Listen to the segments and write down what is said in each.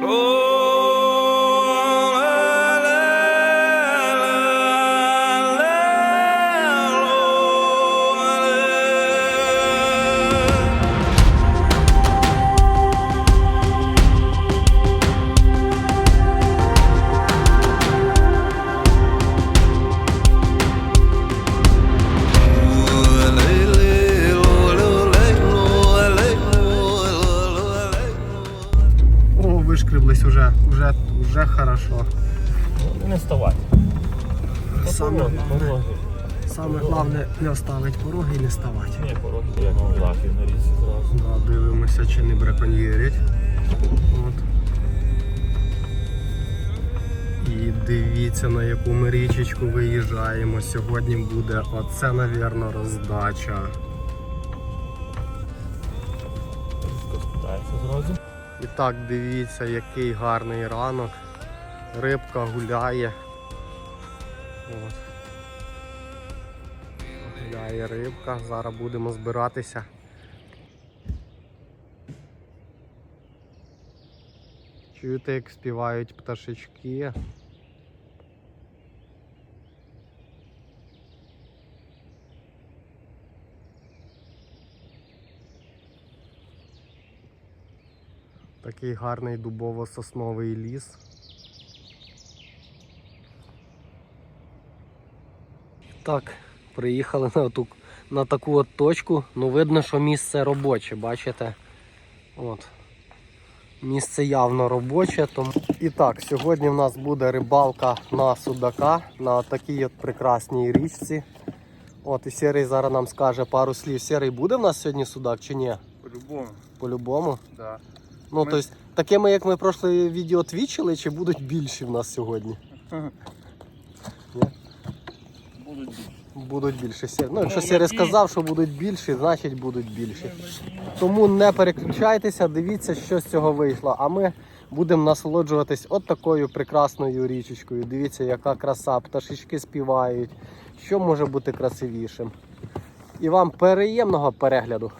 О, хорошо. Не вставати. Саме, Пороги. саме головне не оставить пороги і не ставати. Ні, пороги, як лахи на річці зразу. Да, дивимося, чи не браконьєрять. От. І дивіться, на яку ми річечку виїжджаємо. Сьогодні буде оце, навірно, роздача. І так, дивіться, який гарний ранок. Рибка гуляє. От. Гуляє рибка. Зараз будемо збиратися. Чуєте, як співають пташечки. Такий гарний дубово-сосновий ліс. Так, приїхали на, ту, на таку от точку. Ну, видно, що місце робоче, бачите? От. Місце явно робоче. Тому... І так, сьогодні в нас буде рибалка на судака на такій от прекрасній річці. От, і Сірий зараз нам скаже пару слів. Сірий буде в нас сьогодні судак чи ні? По-любому, По-любому. да. Ну, Ми- тобто, такими, як ми прошле відео твічили, чи будуть більші в нас сьогодні? Будуть більше. Будуть більше сірі. Ну, якщо Сірий сказав, що будуть більші, значить будуть більші. Тому не переключайтеся, дивіться, що з цього вийшло. А ми будемо насолоджуватись от такою прекрасною річечкою. Дивіться, яка краса, пташечки співають. Що може бути красивішим? І вам приємного перегляду.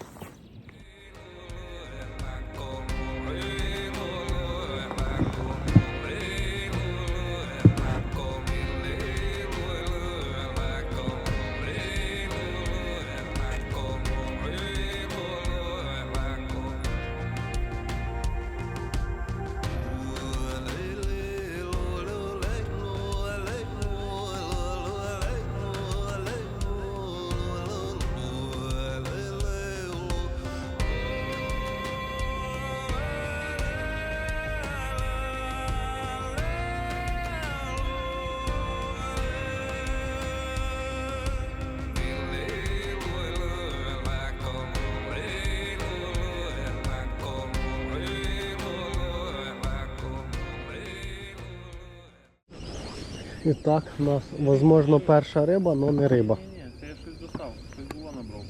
І так, у нас, можливо, перша риба, але не риба. Ні, ні, це я щось достав, щось було набрав.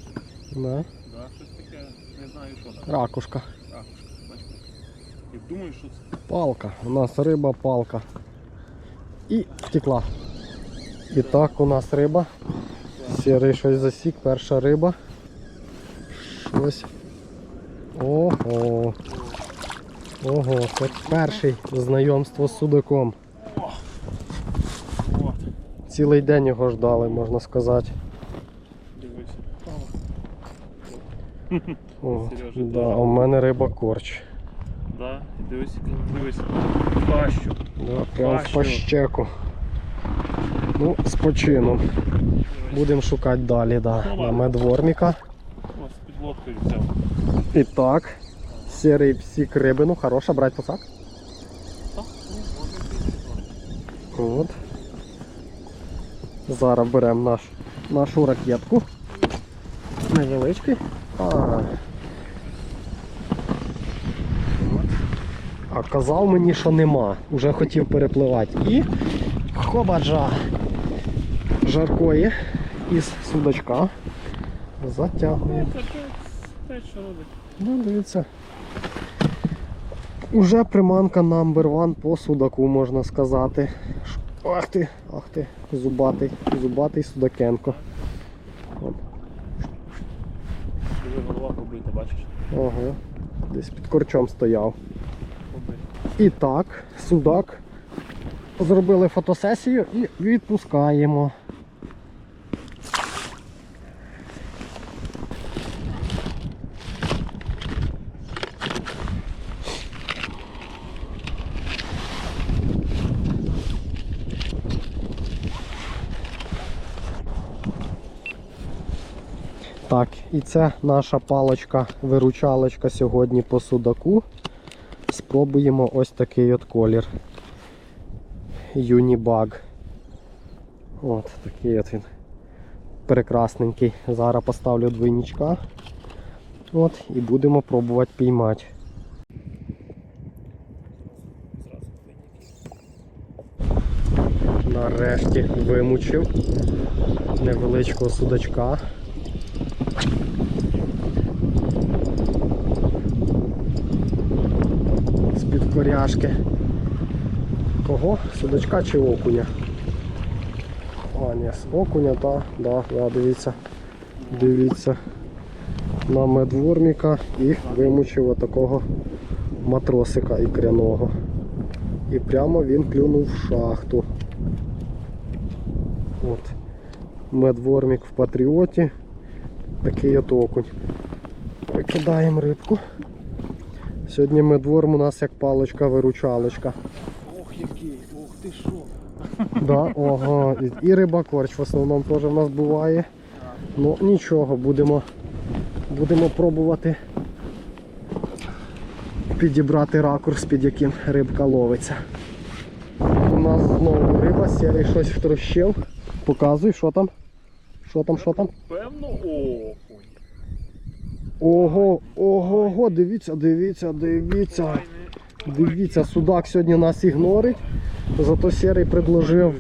Да. Да, щось таке, не знаю що там. Ракушка. Ракушка, бачите. І думаю, що це. Палка. У нас риба, палка. І втекла. І так у нас риба. Сірий щось засік, перша риба. Щось. Ого. Ого, це перший знайомство з судаком. Цілий день його ждали, можна сказати. дивися. О, Сережа, да, а у мене риба корч. Да, дивись, дивись. Пащу. Да, прям в пащеку. Ну, з почином. Будемо шукати далі, да, на медворміка. Ось під лодкою взяв. І так, сірий псік рибину, хороша, брать посак. Так, ну, може. От. Зараз беремо наш, нашу ракетку. Невеличкий. А. А казав мені, що нема. Уже хотів перепливати. І хобаджа жаркої із судачка. Затягує. Ну, дивіться. Уже приманка number one по судаку, можна сказати. Ах ти, ах ти, зубатий, зубатий судакенко. Диви, голова побита, бачиш? Ага. Десь під корчом стояв. І так, судак. Зробили фотосесію і відпускаємо. Так, і це наша палочка-виручалочка сьогодні по судаку. Спробуємо ось такий от колір. Юнібаг. От такий от він. Прекрасненький. Зараз поставлю двойничка. От, і будемо пробувати піймати. Нарешті вимучив невеличкого судачка. З-під. Кого? Судачка чи окуня? А, ні, окуня, так, да, да, дивіться. Дивіться. На медворміка і вимучив отакого матросика ікряного. І прямо він клюнув в шахту. От. Медвормік в патріоті. Такий от окунь. Викидаємо рибку. Сьогодні медворм у нас як паличка-виручалочка. Ох, який, ох ти що. Да, ого. І, риба корч в основному теж в нас буває. Ну нічого, будемо, будемо пробувати підібрати ракурс, під яким рибка ловиться. У нас знову риба, сірий щось втрощив. Показуй, що там. Що там, що там? Певно, окунь. Ого, ого, ого, дивіться, дивіться, дивіться. Дивіться, судак сьогодні нас ігнорить. Зато Серий предложив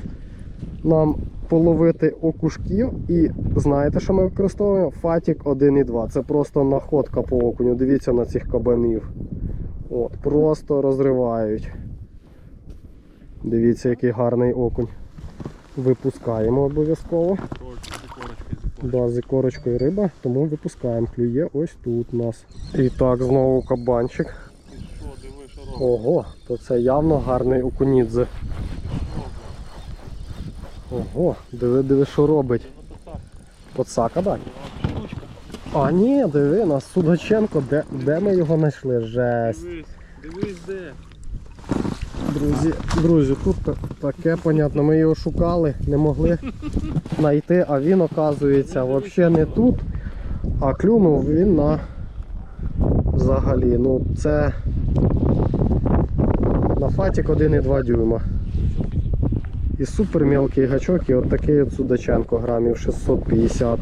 нам половити окушків. І знаєте, що ми використовуємо? Фатік 1,2. Це просто находка по окуню. Дивіться на цих кабанів. От, просто розривають. Дивіться, який гарний окунь. Випускаємо обов'язково. Да, з корочкою риба, тому випускаємо. Клює ось тут у нас. І так, знову кабанчик. Ого, то це явно гарний окунідзе. Ого, диви, диви, що робить. Подсака, так? А ні, диви, нас Судаченко, де, де ми його знайшли? Жесть. Дивись, дивись де. Друзі, друзі, тут таке понятно. Ми його шукали, не могли знайти, а він, оказується, взагалі не тут, а клюнув він на взагалі. Ну це на фатік 1,2 дюйма. І супер мелкий гачок, і от такий от Судаченко грамів 650.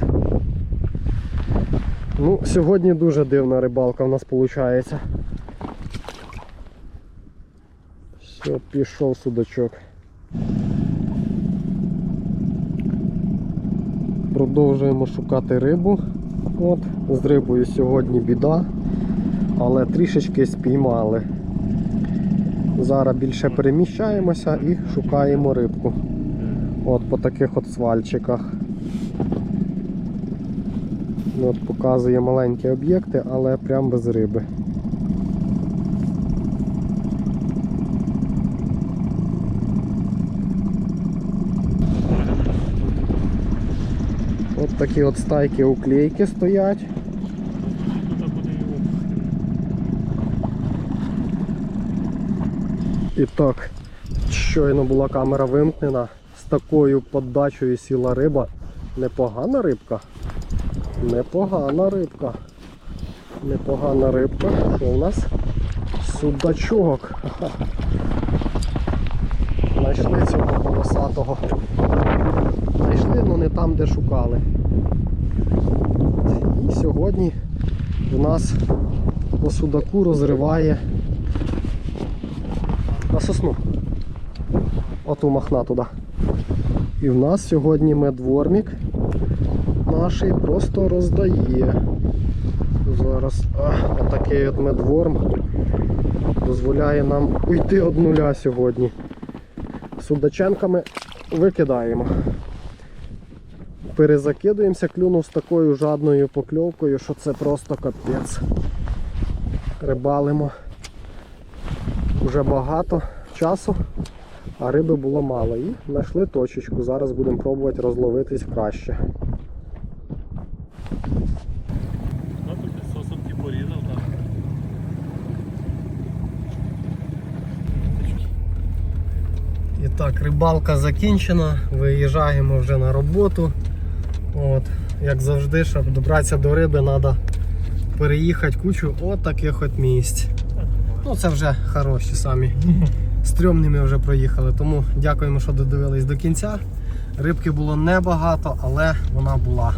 Ну, сьогодні дуже дивна рибалка в нас виходить. Все, пішов судачок. Продовжуємо шукати рибу. От, з рибою сьогодні біда, але трішечки спіймали. Зараз більше переміщаємося і шукаємо рибку. От по таких от свальчиках. От показує маленькі об'єкти, але прям без риби. Такі от стайки уклейки стоять. І так, щойно була камера вимкнена. З такою подачею сіла риба. Непогана рибка. Непогана рибка. Непогана рибка. Що у нас? Судачок. Знайшли цього полосатого. Знайшли, але не там, де шукали. І сьогодні в нас по судаку розриває на сосну. Оту махна туди. І в нас сьогодні медвормік наший просто роздає. Зараз отакий от медворм дозволяє нам уйти від нуля сьогодні. Судаченками викидаємо. Перезакидуємося, клюнув з такою жадною покльовкою, що це просто капець. Рибалимо вже багато часу, а риби було мало. І знайшли точечку. Зараз будемо пробувати розловитись краще. Ну так, рибалка закінчена, виїжджаємо вже на роботу. От, як завжди, щоб добратися до риби, треба переїхати кучу от от місць. Ну це вже хороші самі. Стрьомні ми вже проїхали. Тому дякуємо, що додивились до кінця. Рибки було небагато, але вона була.